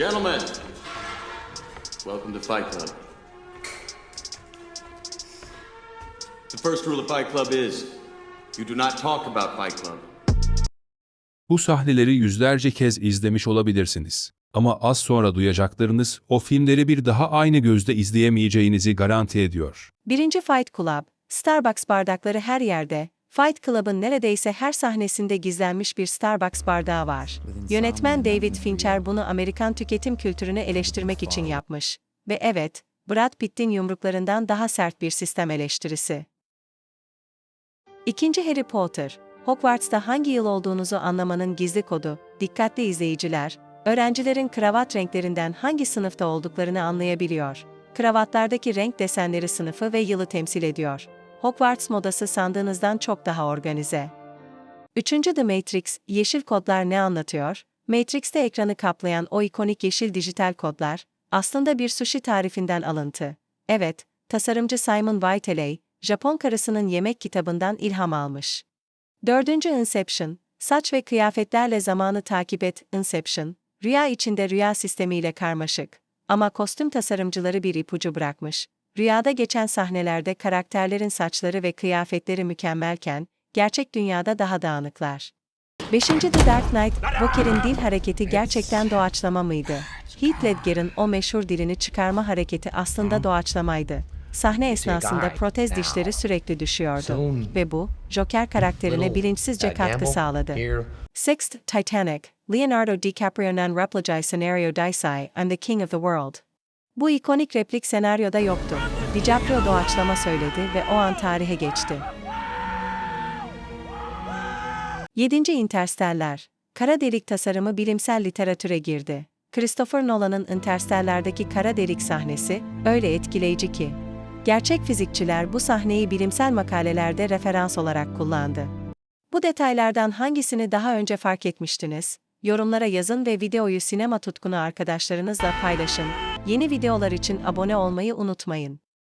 Gentlemen, welcome to Fight Club. The first rule of Fight Club is you do not talk about Fight Club. Bu sahneleri yüzlerce kez izlemiş olabilirsiniz. Ama az sonra duyacaklarınız o filmleri bir daha aynı gözde izleyemeyeceğinizi garanti ediyor. Birinci Fight Club, Starbucks bardakları her yerde, Fight Club'ın neredeyse her sahnesinde gizlenmiş bir Starbucks bardağı var. Yönetmen David Fincher bunu Amerikan tüketim kültürünü eleştirmek için yapmış. Ve evet, Brad Pitt'in yumruklarından daha sert bir sistem eleştirisi. İkinci Harry Potter, Hogwarts'ta hangi yıl olduğunuzu anlamanın gizli kodu, dikkatli izleyiciler, öğrencilerin kravat renklerinden hangi sınıfta olduklarını anlayabiliyor. Kravatlardaki renk desenleri sınıfı ve yılı temsil ediyor. Hogwarts modası sandığınızdan çok daha organize. Üçüncü The Matrix, yeşil kodlar ne anlatıyor? Matrix'te ekranı kaplayan o ikonik yeşil dijital kodlar, aslında bir sushi tarifinden alıntı. Evet, tasarımcı Simon Whiteley, Japon karısının yemek kitabından ilham almış. Dördüncü Inception, saç ve kıyafetlerle zamanı takip et, Inception, rüya içinde rüya sistemiyle karmaşık. Ama kostüm tasarımcıları bir ipucu bırakmış. Rüyada geçen sahnelerde karakterlerin saçları ve kıyafetleri mükemmelken, gerçek dünyada daha dağınıklar. Beşinci The Dark Knight, Joker'in dil hareketi gerçekten doğaçlama mıydı? Heath Ledger'ın o meşhur dilini çıkarma hareketi aslında doğaçlamaydı. Sahne esnasında protez dişleri sürekli düşüyordu. Ve bu, Joker karakterine bilinçsizce katkı sağladı. Sixth, Titanic, Leonardo DiCaprio'nun replicae senaryo Dicey, I'm the king of the world. Bu ikonik replik senaryoda yoktu. DiCaprio doğaçlama söyledi ve o an tarihe geçti. 7. Interstellar. Kara delik tasarımı bilimsel literatüre girdi. Christopher Nolan'ın Interstellar'daki kara delik sahnesi öyle etkileyici ki. Gerçek fizikçiler bu sahneyi bilimsel makalelerde referans olarak kullandı. Bu detaylardan hangisini daha önce fark etmiştiniz? Yorumlara yazın ve videoyu sinema tutkunu arkadaşlarınızla paylaşın. Yeni videolar için abone olmayı unutmayın.